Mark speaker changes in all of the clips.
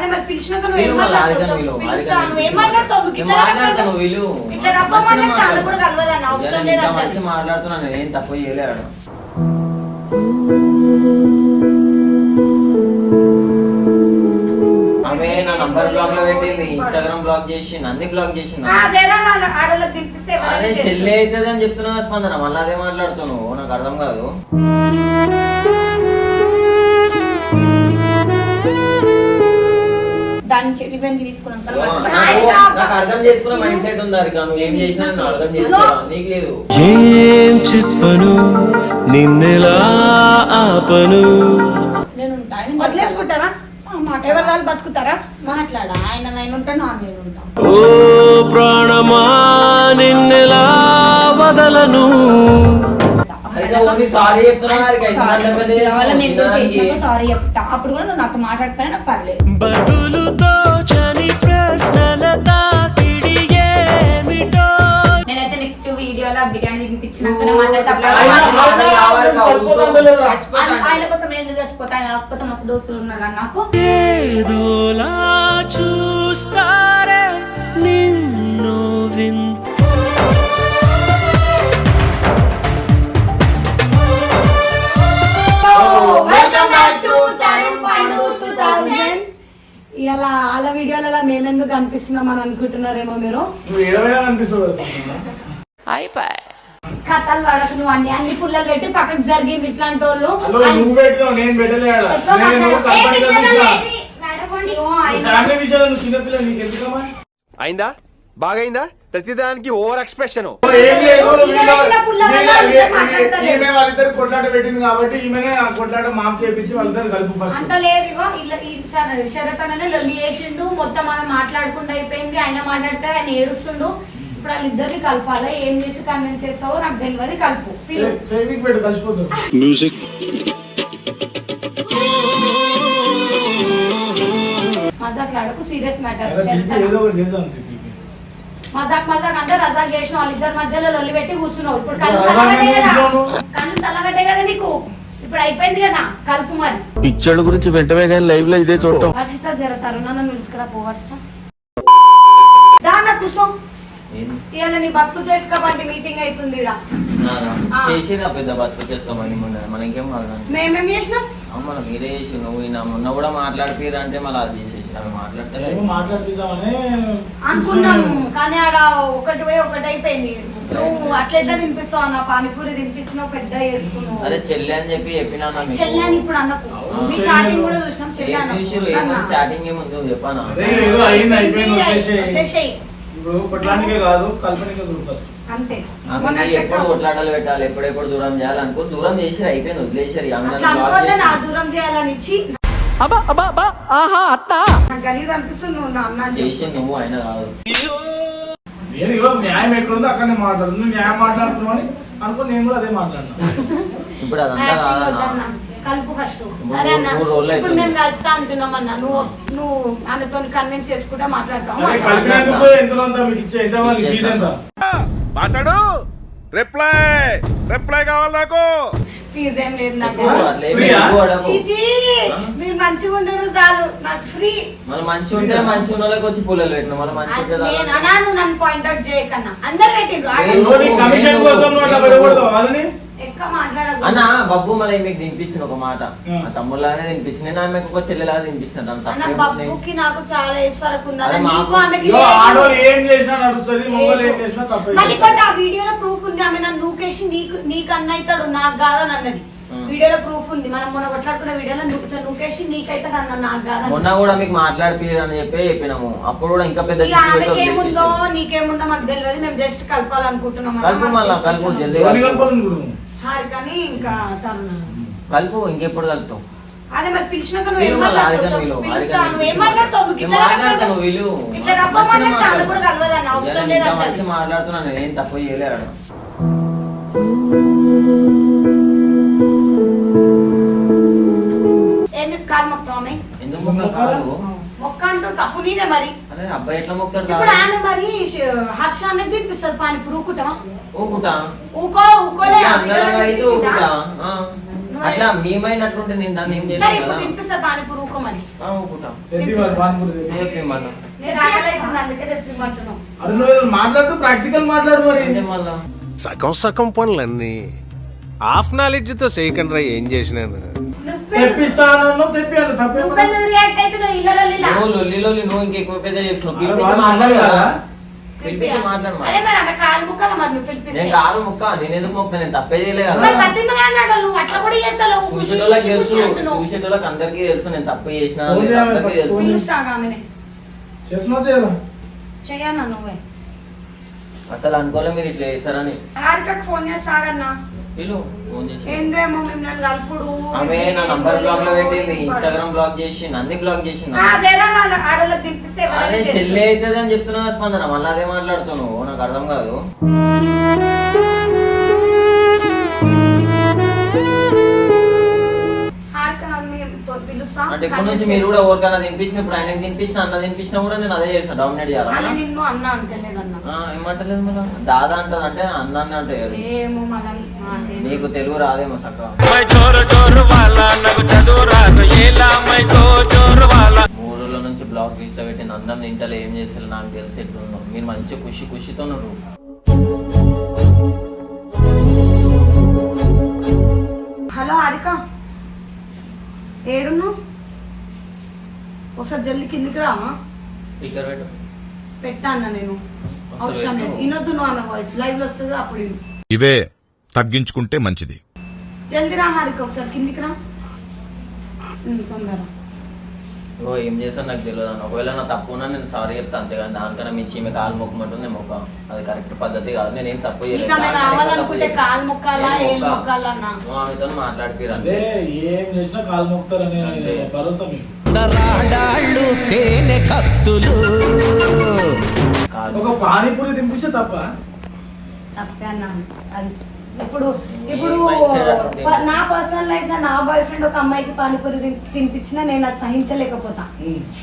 Speaker 1: అదే మరి పిలిచినాక నువ్వు ఏం మాట్లాడతావు? పిలుస్తా నువ్వు. మాట్లాడతావు? నువ్వు ఇట్లా. ఇట్లా మాట్లాడితే. కూడా అవసరం
Speaker 2: మాట్లాడుతున్నాను తప్పు చేయలేడు ఆమె నా నంబర్ బ్లాక్లో పెట్టింది ఇన్స్టాగ్రామ్ బ్లాక్ చేసింది అన్ని చేసింది
Speaker 1: వాళ్ళ
Speaker 2: అరే చెల్లి. అవుతుంది అని చెప్తున్నా స్పందన? మళ్ళీ అదే మాట్లాడుతున్నావు. నాకు అర్థం కాదు.
Speaker 3: దాన్ని రివెంజ్ తీసుకున్నాం.
Speaker 2: నాకు అర్థం చేసుకున్న మైండ్ సెట్ ఉంది అరికా నువ్వు ఏం చేసినా నేను అర్థం చేసుకో నీకు లేదు.
Speaker 4: ఏం చెప్పను నిన్నెలా ఆపను?
Speaker 3: నేను ఉంటా ఆయన
Speaker 1: వదిలేసుకుంటారా. ఎవరి వాళ్ళు బతుకుతారా?
Speaker 3: మాట్లాడా. ఆయన నేను ఉంటాను నేను ఉంటా.
Speaker 4: ఓ ప్రాణమా నిన్నెలా వదలను?
Speaker 2: సారీ
Speaker 3: చెప్తా అప్పుడు కూడా నువ్వు నాతో మాట్లాడిపోయినా నాకు పర్లేదు నేనైతే నెక్స్ట్ వీడియోలో బిర్యానీ తినిపించినాకనే మాట్లాడతా
Speaker 2: ఆయన
Speaker 3: కోసం నేను ఎందుకు చచ్చిపోతా ఆయన కాకపోతే మస్తు దోస్తులు ఉన్నారు అన్న నాకు
Speaker 4: చూస్తారే నిన్ను వింత
Speaker 1: ఇలా అలా వీడియోలలో మేమెందుకు కనిపిస్తున్నాం అని అనుకుంటున్నారేమో మీరు?
Speaker 5: అసలు.
Speaker 1: కథలు పడకు నువ్వు అన్ని అన్ని పుల్లలు పెట్టి పక్కకు జరిగింది ఇట్లాంటి వాళ్ళు
Speaker 6: అయిందా? బాగైందా? ప్రతిదానికి ఓవర్ ఎక్స్ప్రెషన్.
Speaker 1: ఈమె
Speaker 5: వాళ్ళిద్దరు కొట్లాట పెట్టింది కాబట్టి ఈమెనే ఆ కొట్లాట మాఫ్ చేపించి వాళ్ళిద్దరు కలుపు ఫస్ట్
Speaker 1: అంత లేదు ఇగో ఇలా ఈ శర- శరత్ అనే లొల్లి చేసిండు. మొత్తం ఆమె మాట్లాడకుండా అయిపోయింది. ఆయన మాట్లాడితే ఆయన ఏడుస్తుండు. ఇప్పుడు వాళ్ళిద్దరిని కలపాలి? ఏం చేసి కన్విన్స్ చేస్తావో నాకు తెలియదు కలుపు. పిలు.
Speaker 5: ఫేవిక్ పెట్టు కలిసిపోతారు
Speaker 1: మజాక్ లాడకు సీరియస్ మ్యాటర్.
Speaker 5: ఏదో ఒకటి చేద్దాం.
Speaker 1: మజాక్ మజాక్ అంటే రజాక్ చేసిన వాళ్ళిద్దరి మధ్యలో లొల్లి పెట్టి కూర్చున్నావు. ఇప్పుడు కళ్ళు
Speaker 5: ఎందుకు
Speaker 1: కదా? కళ్ళు చల్లబడ్డాయి కదా నీకు? ఇప్పుడు అయిపోయింది కదా కలుపు మరి.
Speaker 4: పిచ్చడు గురించి వెంటనే కానీ లైవ్లో ఇదే చూడటం.
Speaker 1: వర్షిత జరతారు నన్ను పిలుచుకురా పో వర్షిత దాన్న కూర్చో.
Speaker 2: ఏంది?
Speaker 1: ఇవాళ నీ బతుకు చెట్క బండి మీటింగ్ అవుతుంది ఈడ.
Speaker 2: చేసిరా పెద్ద బతుకు చేసుకోమని మొన్న? మన ఇంకేం కాదు
Speaker 1: మేమేం చేసినాం?
Speaker 2: అమ్మ మీరే చేసి నువ్వు మొన్న కూడా మాట్లాడిపోయారు అంటే మళ్ళీ అది చేసేసి
Speaker 5: ఏమో మాట్లాడిద్దామని
Speaker 1: అనుకున్నాం కానీ ఆడ ఒకటి పోయి ఒకటి అయిపోయింది. నువ్వు అట్లెట్లా తినిపిస్తావు అన్న? పానీపూరి తినిపించినావు పెద్ద చేసుకున్నావు.
Speaker 2: అరే చెల్లి అని చెప్పి చెప్పినా.
Speaker 1: చెల్లి అని ఇప్పుడు అన్నకు. మీ చాటింగ్ కూడా చూసినాం చెల్లి అన్న?
Speaker 2: చాటింగ్ ఏముందో? చెప్పానా.
Speaker 5: ఇప్పుడు కొట్లానికే కాదు కల్పనకే
Speaker 1: అంతే.
Speaker 2: ఎప్పుడు
Speaker 1: పెట్టావు.
Speaker 2: కొట్లాటలు పెట్టాలి ఎప్పుడెప్పుడు దూరం చేయాలి అనుకో దూరం చేసి అయిపోయింది వదిలేసారు ఆమె నన్ను
Speaker 1: అట్లా
Speaker 2: చేసి-
Speaker 1: దూరం చేయాలని ఇచ్చి నాకు గలీజ్ అనిపిస్తుంది నువ్వు నా అన్న అని చెప్పు.
Speaker 2: చేసి నువ్వు అయినా కాదు.
Speaker 5: నేను ఇవ్వ న్యాయం ఎక్కడుందో అక్కడనే మాట్లాడు నువ్వు న్యాయం మాట్లాడుతున్నావు అని అనుకో నేను కూడా అదే మాట్లాడినా.
Speaker 2: ఇప్పుడు అదంతా కాదన్నా.
Speaker 1: కలుపు ఫస్ట్. సరే అన్న. ఇప్పుడు. మేము కలుపుతా అంటున్నాం అన్న. నువ్వు నువ్వు ఆమెతో కన్విన్స్ చేసుకుంటా మాట్లాడతాం.
Speaker 6: మాట్లాడు. రిప్లై రిప్లై కావాలి నాకు.
Speaker 1: ఫీజు ఏం లేదు. నాకు. చీచీ మీరు మంచిగా ఉండరు చాలు. నాకు ఫ్రీ
Speaker 2: మన మంచి ఉంటే మంచి ఉన్న వాళ్ళకి వచ్చి పుల్లలు పెట్టిన మన మంచి ఉంటే
Speaker 1: నేను
Speaker 2: దానికి-
Speaker 1: అన్నా నువ్వు నన్ను పాయింట్అవుట్ చేయకన్నా. అందరు పెట్టిండ్రు
Speaker 5: కమిషన్ కోసం
Speaker 2: అన్న బబ్బు మళ్ళీ మీకు తినిపించిన ఒక మాట
Speaker 5: ఆ.
Speaker 2: తమ్ముళ్ళగానే తినిపించిన నేను ఆమెకు ఒక చెల్లెలాగా తినిపించిన
Speaker 1: అన్న
Speaker 2: ఉంది?
Speaker 1: బబ్బుకి నాకు చాలా ఏజ్ ఫరక్ ఉంది
Speaker 2: అరే
Speaker 1: అన్న
Speaker 2: మాకు-
Speaker 1: నీకు ఆమెకి
Speaker 5: ఇగో
Speaker 1: లేదు.
Speaker 5: ఆడవాళ్ళు ఏం చేసినా నడుస్తుంది మొగలు ఏం చేసినా తప్పే
Speaker 1: మళ్ళీ ఇంకోటి ఆ వీడియోలో ప్రూఫ్ ఉంది ఆమె నన్ను నూకేసి నీకు నీకు అన్న అవుతాడు నాకు కాదని అన్నది. వీడియోలో ప్రూఫ్ ఉంది మనం మొన్న కొట్లాడుకున్న వీడియోలో నువ్వు ఇట్లా నూకేసి నీకైతే అన్న నాకు కాదని
Speaker 2: మొన్న కూడా మీకు మాట్లాడిపోయారు అని చెప్పి చెప్పినాము అప్పుడు కూడా ఇంకా పెద్ద
Speaker 1: ఇక ఆమెకి ఏముందో. నీకేముందో మాకు తెలియదు మేము జస్ట్ కలపాలనుకుంటున్నాం అన్న.
Speaker 2: కలుపు మళ్ళా. జల్దీ కలుపు.
Speaker 1: హారికని ఇంకా తరుణ
Speaker 2: కలుపు ఇంకెప్పుడు కలుపుతావు?
Speaker 1: అదే మరి పిలిచినాక నువ్వు ఏం మాట్లాడతావు? పిలుస్తా నువ్వు. మాట్లాడతావు? ఇట్లా. ఇట్లా ఆమె కూడా. కలవదన్న అవసరం లేదంట
Speaker 2: మాట్లాడుతున్నాను తప్పు చేయలేడు కాదు
Speaker 1: మొక్క అంటూ తప్పు నీదే మరి.
Speaker 2: అబ్బాయి ఎట్లా మొక్తాడు
Speaker 1: ఇప్పుడు ఆమె మరి ష- హర్ష అనేది తినిపిస్తుంది పానీపూరి ఊకుటా.
Speaker 2: ఊకుటా?
Speaker 1: ఊకో ఊకోలే. ఆమె
Speaker 2: అందరం అయితే
Speaker 1: తినిపించిందా?
Speaker 2: ఊకుటా. ఆ.
Speaker 1: నువ్వు.
Speaker 2: అట్లా మేమైనట్లుంటే నేను దాన్ని ఏం
Speaker 1: సరే ఇప్పుడు పానీపూరి ఊకమని
Speaker 5: మాట్లాడుతూ ప్రాక్టికల్ మాట్లాడు మరి.
Speaker 6: సగం సగం పనులన్నీ హాఫ్ నాలెడ్జ్తో చేయకుండా ఏం చేసినాను
Speaker 5: తెప్పిస్తాను
Speaker 2: లొల్లి లొల్లి నువ్వు ఇంకెక్కువ పెద్ద చేస్తున్నావు. మాట్లాడు కదా.
Speaker 1: కాలు
Speaker 2: నేను ముక్క నేను ఎందుకు మొక్క? తప్పే చూసేటోళ్ళకి అందరికీ తెలుసు నేను తప్పు చేసిన అసలు అనుకోలే మీరు ఇట్లా చేస్తారని.
Speaker 1: ఫోన్ చేస్తాగన్నా కలుపుడు?
Speaker 2: ఆమె నా నంబర్ బ్లాక్లో పెట్టింది ఇన్స్టాగ్రామ్ బ్లాక్ చేసి అన్ని బ్లాక్
Speaker 1: ఆడోళ్ళకి
Speaker 2: అరే చెల్లి. అవుతుంది అని చెప్తున్నా స్పందన మళ్ళీ అదే మాట్లాడుతున్నావు నాకు అర్థం కాదు. అంటే ఇప్పటి నుంచి మీరు కూడా ఎవరికైనా తినిపించిన ఇప్పుడు ఆయనకి తినిపించిన అన్న తినిపించినా కూడా నేను అదే చేస్తాను డామినేట్ చేయాలి?
Speaker 1: నిన్ను అన్న అంటలేదన్న
Speaker 2: ఏమంటలేదు మళ్ళీ దాదా అంటది అంటే అన్న అన్న అంటే
Speaker 1: ఏమో మళ్ళా?
Speaker 2: నీకు తెలుగు రాదేమో చక్కగా. మూడు రోజుల నుంచి బ్లాక్ లిస్ట్ పెట్టి అందరం ఇంటలో ఏం చేస్తారు? నాకు తెలిసి ఎట్లున్నావు? మీరు మంచి ఖుషి ఖుషితో ఉన్నారు.
Speaker 1: హలో హారిక ఏడును ఒకసారి జల్ది కిందికి రామా
Speaker 2: స్పీకర్ పెట్టు.
Speaker 1: పెట్టా అన్న నేను. అవసరం లేదు. వినొద్దు నువ్వు ఆమె వాయిస్ లైవ్ వస్తుంది అప్పుడు విను.
Speaker 7: ఇవే తగ్గించుకుంటే మంచిది.
Speaker 1: జల్ది రా హారిక ఒకసారి కిందికి రా. ఉమ్, తొందర.
Speaker 2: ఓ ఏం చేస్తాను నాకు తెలియదు అన్న. ఒకవేళ నా తప్పు ఉన్నా నేను సారీ చెప్తాను అంతేగాని దానికన్నా మీ చీమె కాలు మొక్కమంటుంది నేను మొక్క. అది కరెక్ట్ పద్ధతి కాదు. నేను ఏం తప్పు చేయలేదు.
Speaker 1: ఇంకా ఆమె
Speaker 2: దానికన్నా ఎక్కువ తప్పు
Speaker 1: కావాలనుకుంటే
Speaker 2: చేయలేదు.
Speaker 1: కాలు మొక్కాలా
Speaker 2: నేను
Speaker 1: ఏం
Speaker 2: మొక్క.
Speaker 1: మొక్కాలన్నా?
Speaker 2: నువ్వు ఆమెతో మాట్లాడిపిరా.
Speaker 5: అదే ఏం చేసినా కాలు
Speaker 2: అంతే.
Speaker 5: భరోసా మీకు.
Speaker 4: రాడాళ్ళు తేనె కత్తులు.
Speaker 5: ఒక పానీపూరి తినిపిస్తే తప్ప?
Speaker 1: తప్పే అన్నా. అది ఇప్పుడు ఇప్పుడు నా పర్సనల్ లైఫ్లో నా బాయ్ ఫ్రెండ్ ఒక అమ్మాయికి పానీపూరి తినిపి- తినిపించినా నేను అది సహించలేకపోతా.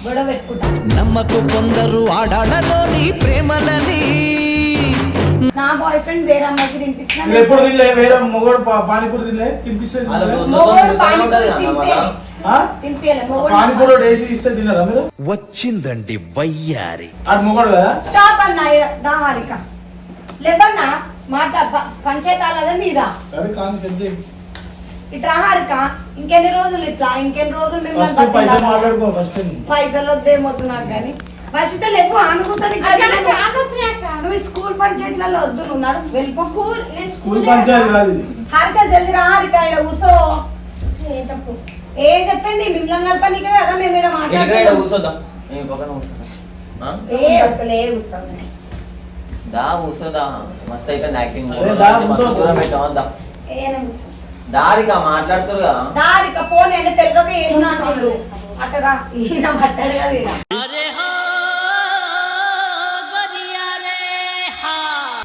Speaker 1: గొడవ పెట్టుకుంటా.
Speaker 4: నమ్మకు కొందరు ఆడాళ్ళలోని ప్రేమలని.
Speaker 1: నా బాయ్ ఫ్రెండ్ వేరే అమ్మాయికి తినిపించినా
Speaker 5: ఎప్పుడు తినలే? వేరే మొగోడు పానీపూరి తినలే? తినిపిస్తే
Speaker 1: పానీపూరి
Speaker 5: వేసి ఇస్తే తిన్నారా మీరు?
Speaker 7: వచ్చిందండి వయ్యారి.
Speaker 5: అది మొగోడు కదా?
Speaker 1: స్టాప్ అన్న లేవన్నా మాట్లా ప- పంచాయతీ నీదా
Speaker 5: సరే కానీ సెట్ చేయి.
Speaker 1: ఇట్లా హారిక ఇంకెన్ని రోజులు ఇట్లా ఇంకెన్ని రోజులు
Speaker 5: పైసలు
Speaker 1: వద్దేమొద్దు నాకు కానీ వర్షిత లేవు ఆమె కూర్చొని నువ్వు స్కూల్ పంచాయతీలలో వద్దు నువ్వు వెళ్ళిపో.
Speaker 5: స్కూల్
Speaker 1: హారిక జల్ది రా హారిక ఇక్కడ కూర్చో చెప్పు. ఏ చెప్పింది? మిమ్మల్ని కలపనీకే కదా మేము ఇక్కడ
Speaker 2: ఇక్కడ
Speaker 1: మాట్లాడుతున్నాం.
Speaker 2: కూర్చోద్దాం. నేను పక్కన కూర్చోదా? ఆ?
Speaker 1: ఏ అసలు ఏ కూర్చోను
Speaker 2: దా కూర్చోదా మస్తు అయిపోయింది యాక్టింగ్
Speaker 5: అదే దా, కూర్చో.
Speaker 2: దా.
Speaker 1: ఏ నేను కూర్చో.
Speaker 2: దారిగా మాట్లాడుతురుగా
Speaker 1: దారిక పోనీ అంటే తెలుగక చేసిన అంటుండు అట్టరా ఈయన పట్టాడు కదా ఈయన.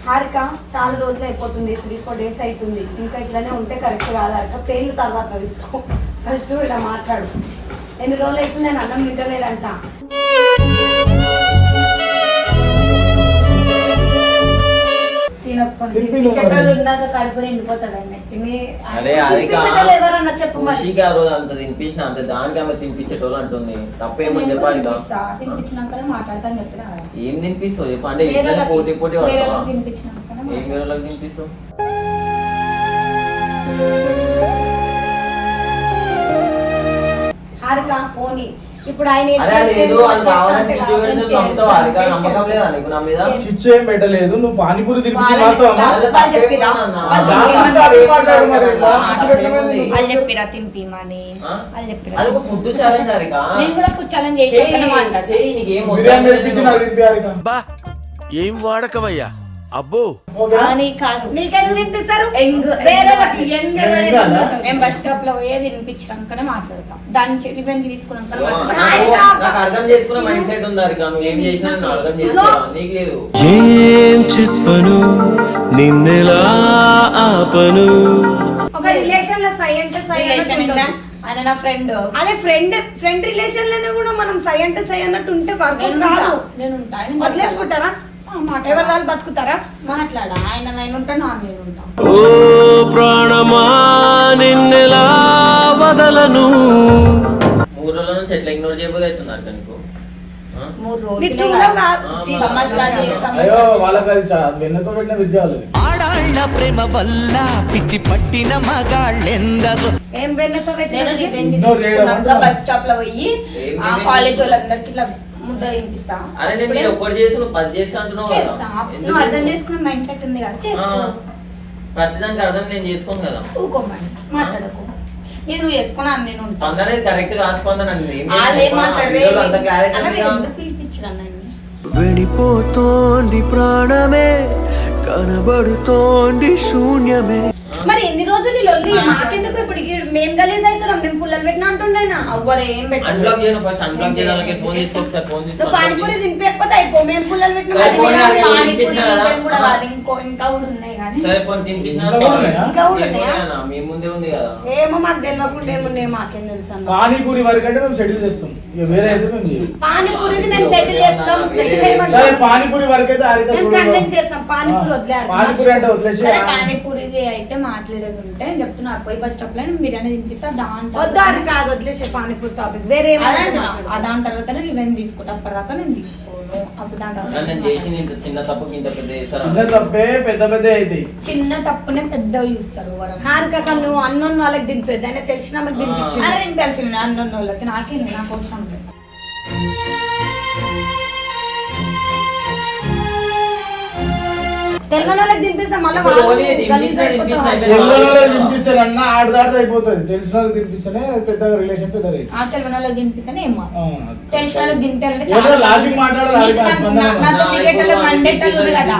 Speaker 1: హారిక చాలా రోజులు అయిపోతుంది త్రీ ఫోర్ డేస్ అవుతుంది ఇంకా ఇట్లానే ఉంటే కరెక్ట్ కాదు హారిక. పెయిన్ తర్వాత తీసుకో. ఫస్ట్ ఇలా మాట్లాడు. ఎన్ని రోజులు అవుతుంది నేను అన్నం
Speaker 2: అంత తినిపించిన అంత దానికి ఆమె తినిపించేటోళ్ళు అంటుంది. తప్పేమని
Speaker 3: నేను
Speaker 2: చెప్పాలి
Speaker 3: తినిపిస్తా. తినిపించినాకనే మాట్లాడతాను చెప్పిన కదా.
Speaker 2: ఏం తినిపిస్తావు? పోటీ పోటీ ఏం తినిపిస్తావు?
Speaker 1: హారిక పోనీ. ఇప్పుడు ఆయన
Speaker 2: చిచ్చు
Speaker 5: ఏం పెట్టలేదు. నువ్వు పానీపూరి
Speaker 3: చెప్పిరా?
Speaker 2: ఫుడ్ ఛాలెంజ్
Speaker 3: నేను కూడా ఫుడ్ ఛాలెంజ్ చేసి
Speaker 4: ఏం వాడకవయ్యా? అబ్బో.
Speaker 3: మేము బస్ స్టాప్లో పోయే తినిపించినాకనే మాట్లాడతాం. దాని రివెంజ్ తీసుకున్నాక
Speaker 1: హారిక.
Speaker 2: నాకు అర్థం చేసుకునే మైండ్ సెట్ ఉంది? హారిక నువ్వు ఏం చేసినా అర్థం చేసుకో నీకు లేదు.
Speaker 4: ఏం చెప్పను? నిన్నెలా ఆపను?
Speaker 1: ఒక రిలేషన్లో సై అంటే సై
Speaker 3: రిలేషన్ ఉందా. ఆయన నా ఫ్రెండ్
Speaker 1: అదే ఫ్రెండ్ ఫ్రెండ్ రిలేషన్లోనే కూడా మనం సై అంటే సై అన్నట్టు ఉంటే వర్క్
Speaker 3: నేను
Speaker 1: కాదు.
Speaker 3: నేను
Speaker 1: వదిలేసుకుంటారా? ఎవరి వాళ్ళు బతుకుతారా?
Speaker 3: మాట్లాడా. ఆయన నేను ఉంటాను నా నేను ఉంటాను
Speaker 6: ఓ ప్రాణమా నిన్నెలా వదలను?
Speaker 2: మూడు రోజుల నుంచి ఎట్లా ఇగ్నోర్ చేయబోదు అవుతున్నారు నీకు? ఆ?
Speaker 3: మూడు
Speaker 1: నీ
Speaker 3: రోజులే
Speaker 1: టూలో
Speaker 3: కదా.
Speaker 1: కాదు.
Speaker 2: ఆ,
Speaker 1: ఛీ,
Speaker 3: సంవత్సరాలు
Speaker 2: అయ్యో,
Speaker 5: అయ్యో
Speaker 3: సంవత్సరాలు
Speaker 5: వాళ్ళకి అది చా- వెన్నతో పెట్టిన విద్య వాళ్ళది
Speaker 8: ఆడాళ్ళ ప్రేమ వల్ల పిచ్చి పట్టిన మగాళ్ళెందరో.
Speaker 1: ఏం వెన్నతో
Speaker 3: నేను రివెంజ్ తీసుకున్నాక బస్ స్టాప్లో పోయి ఆ? కాలేజ్ వాళ్ళందరికి ఇట్లా ముద్ద తినిపిస్తా
Speaker 2: అరే నేను చేసి నువ్వు పది చేస్తా అంటున్నావు
Speaker 3: నువ్వు అర్థం
Speaker 2: చేస్తావు?
Speaker 3: చేసుకునే మైండ్ సెట్ ఉంది కదా
Speaker 2: ఆ,
Speaker 3: చేసుకో.
Speaker 2: ప్రతిదానికి అర్థం నేను చేసుకోను కదా.
Speaker 3: ఊకోమని మాట్లాడకు. నేను చేసుకున్నా
Speaker 2: స్పందన కరెక్ట్గా స్పందన
Speaker 6: వెళ్ళిపోతోంది ప్రాణమే కనబడుతోంది శూన్యమే.
Speaker 1: మరి ఎన్ని రోజులు లొల్లి? మాకెందుకు ఇప్పుడు మేము గలీజ్ అవుతున్నాం పుల్లలు పెట్టిన అంటుండేనా
Speaker 3: అవ్వరు ఏం పెట్టలేదు
Speaker 2: అన్బ్లాక్ చేయను ఫస్ట్ అన్బ్లాక్ చేయాలి ఫోన్ తీసుకో ఒకసారి ఫోన్ తీసుకో
Speaker 1: నువ్వు పానీపూరి తినిపించకపోతే అయిపో మేము పుల్లలు పెట్టిన
Speaker 2: అది అది
Speaker 3: పానీపూరి కూడా కాదు ఇంకో ఇంకా కూడా ఉన్నాయి కానీ
Speaker 2: సరే పోనీ తినిపించినా
Speaker 5: ఇంకా
Speaker 2: sorry.
Speaker 5: ఉన్నాయా?
Speaker 1: ఇంకా కూడా
Speaker 2: మీ
Speaker 1: ఉన్నాయా?
Speaker 2: ముందేనా? మీ ముందే ఉంది కదా
Speaker 1: ఏమో మాకు తెలియకుండా ఏమున్నాయి మాకేం తెలుసు అన్న
Speaker 5: పానీపూరి వరకు అంటే మేము షెడ్యూల్ చేస్తాం వేరే అయితే మేము చేయం.
Speaker 1: పానీపూరిది మేము సెటిల్ చేస్తాం.
Speaker 5: సరే పానీపూరి వరకు అయితే
Speaker 1: మేము. కన్విన్స్ చేస్తాం. పానీపూరి
Speaker 5: పానీపూరి అంటే వదిలేసి
Speaker 3: సరే పానీపూరిది అయితే మాట్లాడేది ఉంటే చెప్తున్నారు పోయి బస్ స్టాప్లో బిర్యానీ తినిపిస్తా దాని
Speaker 1: వద్దు అది కాదు వదిలేసే పానీపూరి టాపిక్ వేరే ఏమైనా.
Speaker 3: ఆ దాని తర్వాతనే తీసుకుంటా అప్పటిదాకా నేను తీసుకోను. అప్పుడు దాని
Speaker 2: అన్న, నేను
Speaker 3: తర్వాత
Speaker 2: చేసింది ఇంత చిన్న తప్పుకి ఇంత పెద్ద చేస్తారా
Speaker 5: చిన్న తప్పే పెద్ద పెద్ద అవుతాయి
Speaker 3: చిన్న తప్పునే పెద్ద చూస్తారు.
Speaker 1: హారిక నువ్వు అన్నోన్ వాళ్ళకి దింపేది ఆయన తెలిసిన ఆమెకు దింపించు.
Speaker 3: అరే నేను తెలిసింది అన్న వాళ్ళకి. నాకే నాకు అవసరం
Speaker 1: తెలియని వాళ్ళకి
Speaker 5: తినిపిస్తే అన్న ఆడదాడితే అయిపోతుంది. తెలిసిన వాళ్ళకి తినిపిస్తేనే పెద్దగా రిలేషన్ పెద్దది.
Speaker 3: ఆ వాళ్ళకి తినిపిస్తానే ఏమో తెలిసిన చాలా
Speaker 5: లాజిక్ మాట్లాడాలి
Speaker 3: నాతో తిరిగేటోళ్ళు మండేటోళ్ళు కదా.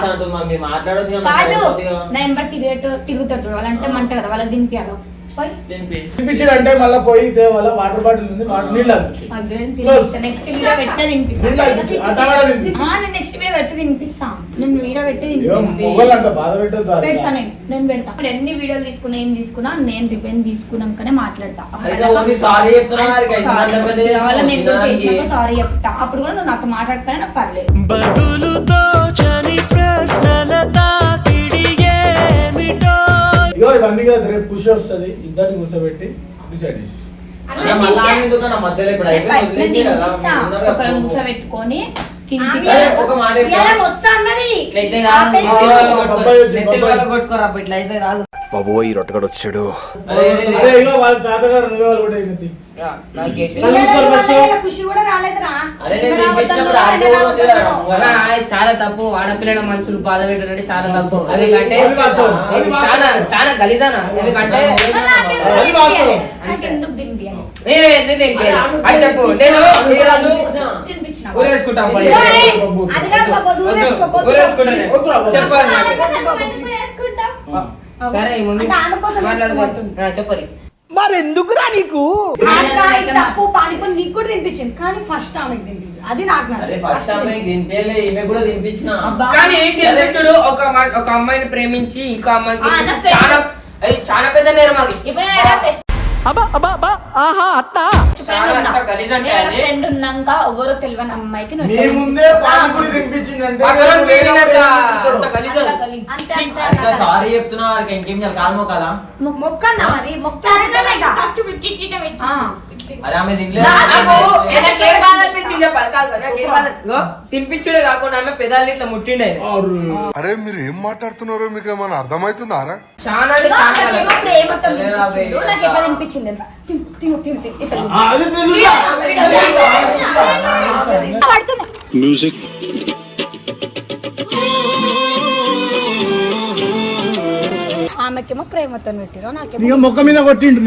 Speaker 2: కదా.
Speaker 3: నా తిరిగేటో చూడు వాళ్ళంటే మంట కదా వాళ్ళకి
Speaker 2: తినిపి.
Speaker 5: తినిపించడు అంటే మళ్ళీ పోయి తేవాల వాటర్ బాటిల్ ఉంది వాటర్ నీళ్ళు
Speaker 3: నెక్స్ట్ వీడియో పెట్టి తినిపిస్తా.
Speaker 5: నీళ్ళు అనిపించి అట్లా కూడా తినిపించి
Speaker 3: ఆ, నేను నెక్స్ట్ వీడియో పెట్టి తినిపిస్తా. నేను వీడియో పెట్టి
Speaker 5: ఏమో
Speaker 3: తినిపిస్తా.
Speaker 5: మొగలు అంత బాధ పెట్టద్దు
Speaker 3: పెడతా
Speaker 5: హారిక.
Speaker 3: నేను. నేను పెడతా. ఇప్పుడు ఎన్ని వీడియోలు తీసుకున్నా ఏం తీసుకున్నా నేను రివెంజ్ తీసుకున్నాకనే మాట్లాడతా. కావాలా నేను సారీ చెప్తా. అప్పుడు కూడా నువ్వు నాతో మాట్లాడుకునే నాకు పర్లేదు.
Speaker 5: ఇవన్నీ కదా రేపు ఖుషి వస్తుంది ఇద్దరిని కూర్చోబెట్టి డిసైడ్ చేసి
Speaker 3: కూర్చోబెట్టుకొని
Speaker 7: బాబోయ్ రొట్టగడు వచ్చాడు.
Speaker 9: చాలా తప్పు. ఆడపిల్లల మనుషులు బాధ పెట్టడం చాలా తప్పు.
Speaker 2: అది
Speaker 9: ఎందుకంటే. చాలా చాలా గలీజానా? ఎందుకంటే చెప్పు. నేను ఊరేసుకుంటా. చెప్పాలి? సరే ఈ ముందు
Speaker 1: అంటే
Speaker 9: చెప్పరి
Speaker 1: హారిక ఇది తప్పు పానీపూరి నీకు కూడా తినిపించింది. కానీ ఫస్ట్ ఆమెకు తినిపించింది. అది నాకు
Speaker 2: అరే
Speaker 1: నచ్చింది
Speaker 2: ఫస్ట్ ఆమె దింపేలే ఈమె కూడా దింపించిన
Speaker 3: అబ్బా.
Speaker 9: కానీ తిరుగుచుడు ఒక అమ్మాయి- ఒక అమ్మాయిని ప్రేమించి ఇంకో అమ్మాయికి
Speaker 3: ఆ, నా.
Speaker 9: చాలా అది చాలా పెద్ద నేరం అది.
Speaker 3: ఇప్పుడు friend ఉన్నాక ఎవరో తెలియని అమ్మాయికి నువ్వు
Speaker 5: మీ ముందే? పానీపూరి తినిపించిందంటే?
Speaker 9: అంత గలీజ్.
Speaker 3: అంత.
Speaker 2: సారీ చెప్తున్నా ఇంకేం చేయాలి? కాలు మొక్కాలా
Speaker 1: మొక్కన్నా మరి? మొక్క.
Speaker 2: ఆమె
Speaker 9: తినిపించుడే కాకుండా ఆమె పెదాలని ఇట్లా ముట్టిండే.
Speaker 10: అరే మీరు ఏం మాట్లాడుతున్నారో మీకు ఏమైనా అర్థమవుతుందారా
Speaker 9: చాలా
Speaker 3: నాకేమో ఆమెకేమో ప్రేమతో పెట్టిరు నాకేమో
Speaker 5: నీకు మొక్క మీద కొట్టిండు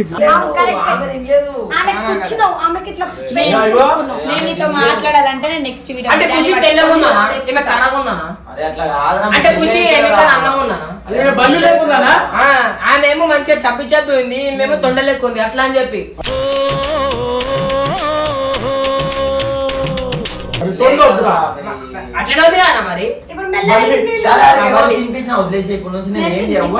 Speaker 3: నేను నీతో మాట్లాడాలంటే నేను నెక్స్ట్ వీడియో
Speaker 9: అంటే ఖుషి తెల్లగా ఉన్నానా ఈమె కనగా ఉన్నానా
Speaker 2: అరే అట్లా కాదురా
Speaker 9: అంటే ఖుషి ఏమి అన్నం ఉన్నానా
Speaker 5: ఈమె బల్లి లేకుండానా?
Speaker 9: ఆ, ఆమె ఏమో మంచిగా చప్పి చప్పి ఉంది మేము తొండ లెక్క ఉంది అట్లా అని చెప్పి. అట్లనే ఉంది కదా మరి?
Speaker 2: నేను ఏం ఎవరి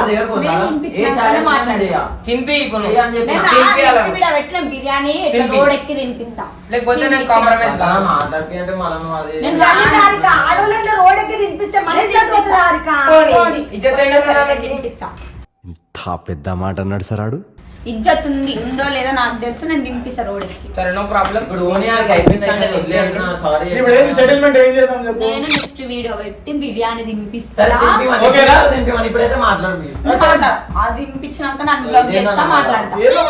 Speaker 9: చింపి ఇప్పుడు
Speaker 2: అని
Speaker 3: బిర్యానీ. రోడ్ ఎక్కి తినిపిస్తా.
Speaker 9: లేకపోతే నేను. కాంప్రమైజ్
Speaker 2: అంటే మనం అది
Speaker 1: ఎక్కి తినిపిస్తే మన
Speaker 7: పెద్ద మాట అన్నాడు సార్ ఆడు.
Speaker 3: ఇజ్జత్ ఉంది ఉందో లేదో నాకు తెలుసు నేను తినిపిస్తా రోడ్ ఎక్కి.
Speaker 9: సరే నో ప్రాబ్లం
Speaker 2: ఇప్పుడు ఓనీ ఆడికి అయిపోయింది అంటే సారీ
Speaker 5: ఇప్పుడు ఏంది సెటిల్మెంట్ ఏం చేద్దాం చెప్పు?
Speaker 3: నేను నెక్స్ట్ వీడియో పెట్టి బిర్యానీ
Speaker 2: సరే తినిపిమని
Speaker 5: ఓకేనా?
Speaker 2: ఇప్పుడైతే మాట్లాడు మీరు.
Speaker 3: నన్ను బ్లాక్ చేస్తా మాట్లాడతా.
Speaker 5: ఏదో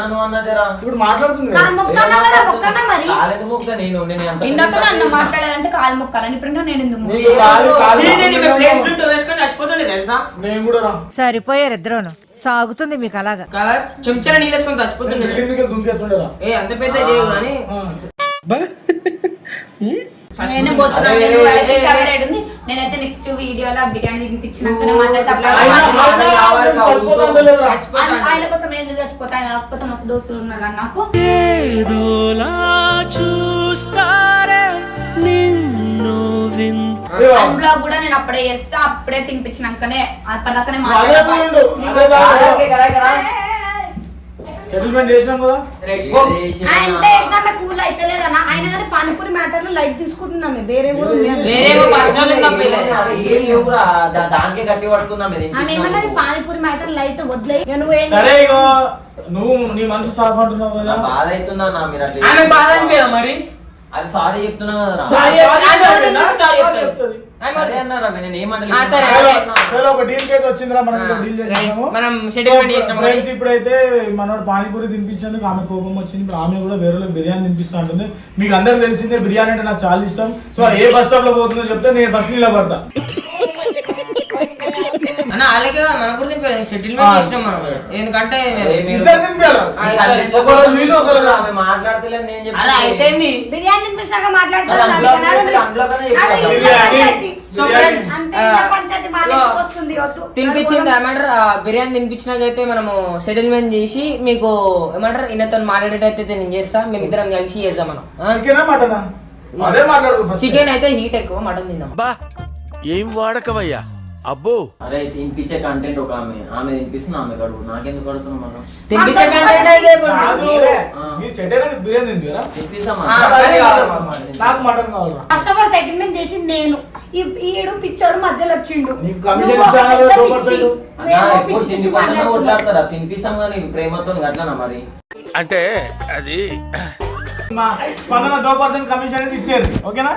Speaker 2: నన్ను అన్నదేరా
Speaker 5: ఇప్పుడు మాట్లాడుతుంది కదా.
Speaker 1: మరి.
Speaker 2: కాలేదు ముక్క నేను నేను
Speaker 3: ఇందాక
Speaker 2: పెద్ద
Speaker 3: నన్ను. మాట్లాడాలంటే కాలు మొక్కాలని ఇప్పుడు నేను ఎందుకు
Speaker 9: నేను ప్లేస్ నుండి వేసుకొని చచ్చిపోతుండే తెలుసా?
Speaker 5: నేను కూడా రా.
Speaker 11: సరిపోయారు ఇద్దరును. సాగుతుంది మీకు అలాగా.
Speaker 9: కదా? చెంచాల నీళ్ళు వేసుకొని చచ్చిపోతుండే.
Speaker 5: దుంకేస్తుండేరా
Speaker 9: ఏ అంత పెద్ద చేయవు కానీ.
Speaker 3: నేనే పోతున్నా. నేను నేనైతే నెక్స్ట్ వీడియోలో బిర్యానీ
Speaker 5: లేదా?
Speaker 3: ఆయన- ఆయన కోసం నేను ఎందుకు చచ్చిపోతా? ఆయన కాకపోతే మస్తు దోస్తులు ఉన్నారు నాకు.
Speaker 5: ఇదిగో,
Speaker 3: బ్లాగ్ కూడా నేను అప్పుడే చేస్తా అప్పుడే తినిపించినాకనే అప్పటిదాకానే
Speaker 1: కూల్ అయితే లేదన్న ఆయన కానీ పానీపూరి మ్యాటర్లో లైట్ తీసుకుంటున్నాం వేరే కూడా
Speaker 2: దానికే గట్టి
Speaker 1: ఏమన్నది? పానీపూరి మ్యాటర్ లైట్ వదిలే నువ్వు
Speaker 5: నీ మనసు సాఫ్ అంటున్నావు కదా?
Speaker 2: బాధ అవుతుందా మీరు అట్లా
Speaker 9: బాధ అనిపించదా మరి?
Speaker 2: అది సారీ చెప్తున్నా
Speaker 5: మనం. ఫ్రెండ్స్ ఇప్పుడైతే మనోడు పానీపూరి తినిపించేందుకు ఆమె కోపం వచ్చింది. ఇప్పుడు ఆమె కూడా వేరే బిర్యానీ తినిపిస్తా ఉంటుంది మీకు అందరికి తెలిసిందే బిర్యానీ అంటే నాకు చాలా ఇష్టం. సో ఏ బస్ స్టాప్లో పోతుందో చెప్తే నేను ఫస్ట్ నిలబడతా
Speaker 9: అన్న అలాగే కదా, మనకు కూడా సెటిల్మెంట్ చేసినాం మనం ఎందుకంటే
Speaker 2: మాట్లాడతలేదు నేను
Speaker 1: బిర్యానీ మాట్లాడతాను వద్దు.
Speaker 9: తినిపించింది ఏమంటారు? ఆ, బిర్యానీ తినిపించినాకైతే మనము సెటిల్మెంట్ చేసి మీకు ఏమంటారు? ఈయనతో మాట్లాడేటైతే నేను చేస్తా. మేమిద్దరం కలిసి చేద్దాం మనం.
Speaker 5: చికెనా మటనా అదే మాట్లాడు ఫస్ట్
Speaker 9: చికెన్ అయితే హీట్ ఎక్కువ మటన్ తిందాం
Speaker 6: బా ఏం వాడకవయ్యా? అబ్బో.
Speaker 2: అరే తినిపించే కంటెంట్ ఒక ఆమె. ఆమె తినిపిస్తుంది ఆమె కడుగు నాకెందుకు కడుతున్నాం మనం
Speaker 9: తినిపించే కంటే అయితే ఇప్పుడు
Speaker 5: కాదు,
Speaker 9: మీరే.
Speaker 5: నీ సెట్ అయినా బిర్యానీ తింది కదా
Speaker 2: తినిపిస్తామా?
Speaker 9: ఆ, అది కావాలి.
Speaker 5: నాకు మటన్ కావాలరా.
Speaker 1: ఫస్ట్ ఆఫ్ ఆల్ సెటిల్మెంట్ చేసి నేను. ఈ- ఈడు పిచ్చోడు మధ్యలో వచ్చిండు.
Speaker 2: కొట్లాడతారా తినిపిస్తాం కానీ ప్రేమతో అట్లనా మరి?
Speaker 6: అంటే అది
Speaker 5: మా స్పందన దో పర్సెంట్ కమిషన్ అనేది ఇచ్చారు. ఓకేనా.